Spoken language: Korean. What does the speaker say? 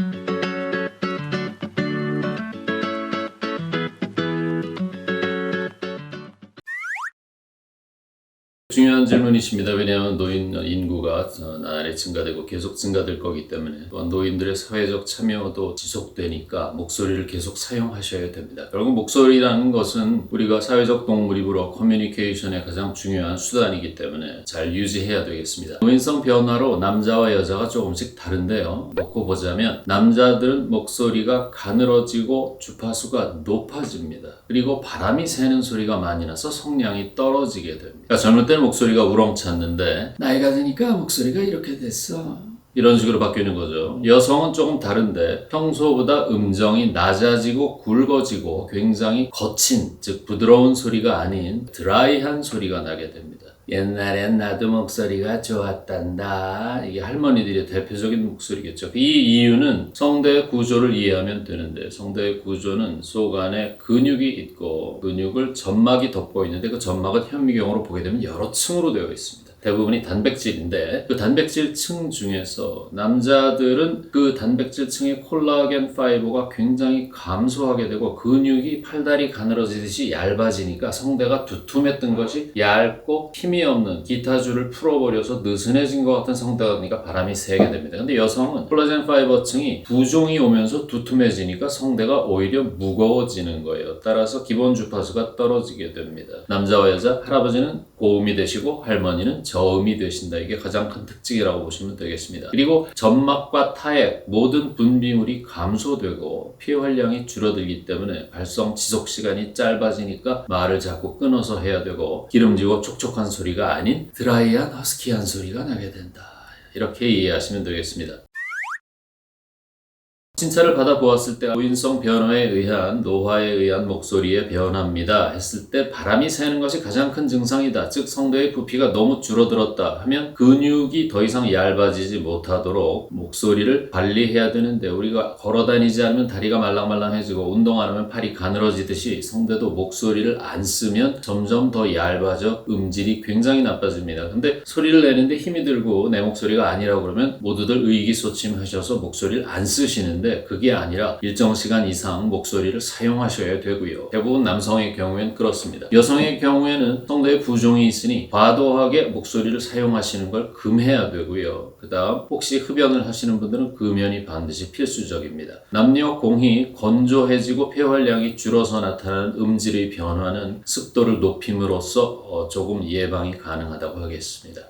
Mm-hmm. 중요한 질문이십니다. 왜냐하면 노인 인구가 어, 나날이 증가되고 계속 증가될 거기 때문에 또한 노인들의 사회적 참여도 지속되니까 목소리를 계속 사용하셔야 됩니다. 결국 목소리라는 것은 우리가 사회적 동물이므로 커뮤니케이션의 가장 중요한 수단이기 때문에 잘 유지해야 되겠습니다. 노인성 변화로 남자와 여자가 조금씩 다른데요. 놓고 보자면 남자들은 목소리가 가늘어지고 주파수가 높아집니다. 그리고 바람이 새는 소리가 많이 나서 성량이 떨어지게 됩니다. 그러니까 젊을 때는 목소리가 우렁찼는데 나이가 드니까 목소리가 이렇게 됐어. 이런 식으로 바뀌는 거죠. 여성은 조금 다른데 평소보다 음정이 낮아지고 굵어지고 굉장히 거친, 즉 부드러운 소리가 아닌 드라이한 소리가 나게 됩니다. 옛날엔 나도 목소리가 좋았단다. 이게 할머니들의 대표적인 목소리겠죠. 이 이유는 성대의 구조를 이해하면 되는데 성대의 구조는 속 안에 근육이 있고 근육을 점막이 덮고 있는데 그 점막은 현미경으로 보게 되면 여러 층으로 되어 있습니다. 대부분이 단백질인데 그 단백질 층 중에서 남자들은 그 단백질 층의 콜라겐 파이버가 굉장히 감소하게 되고 근육이 팔다리 가늘어지듯이 얇아지니까 성대가 두툼했던 것이 얇고 힘이 없는 기타줄을 풀어버려서 느슨해진 것 같은 성대가 되니까 바람이 새게 됩니다. 근데 여성은 콜라겐 파이버 층이 부종이 오면서 두툼해지니까 성대가 오히려 무거워지는 거예요. 따라서 기본 주파수가 떨어지게 됩니다. 남자와 여자, 할아버지는 고음이 되시고 할머니는 저음이 되신다. 이게 가장 큰 특징이라고 보시면 되겠습니다. 그리고 점막과 타액 모든 분비물이 감소되고 피 활량이 줄어들기 때문에 발성 지속 시간이 짧아지니까 말을 자꾸 끊어서 해야 되고 기름지고 촉촉한 소리가 아닌 드라이한 허스키한 소리가 나게 된다. 이렇게 이해하시면 되겠습니다. 칭찬을 받아보았을 때 노인성 변화에 의한 노화에 의한 목소리의 변화입니다. 했을 때 바람이 새는 것이 가장 큰 증상이다. 즉 성대의 부피가 너무 줄어들었다 하면 근육이 더 이상 얇아지지 못하도록 목소리를 관리해야 되는데 우리가 걸어다니지 않으면 다리가 말랑말랑해지고 운동 안 하면 팔이 가늘어지듯이 성대도 목소리를 안 쓰면 점점 더 얇아져 음질이 굉장히 나빠집니다. 근데 소리를 내는데 힘이 들고 내 목소리가 아니라고 그러면 모두들 의기소침하셔서 목소리를 안 쓰시는데 그게 아니라 일정 시간 이상 목소리를 사용하셔야 되고요. 대부분 남성의 경우엔 그렇습니다. 여성의 경우에는 성대에 부종이 있으니 과도하게 목소리를 사용하시는 걸 금해야 되고요. 그 다음 혹시 흡연을 하시는 분들은 금연이 반드시 필수적입니다. 남녀 공히 건조해지고 폐활량이 줄어서 나타나는 음질의 변화는 습도를 높임으로써 어, 조금 예방이 가능하다고 하겠습니다.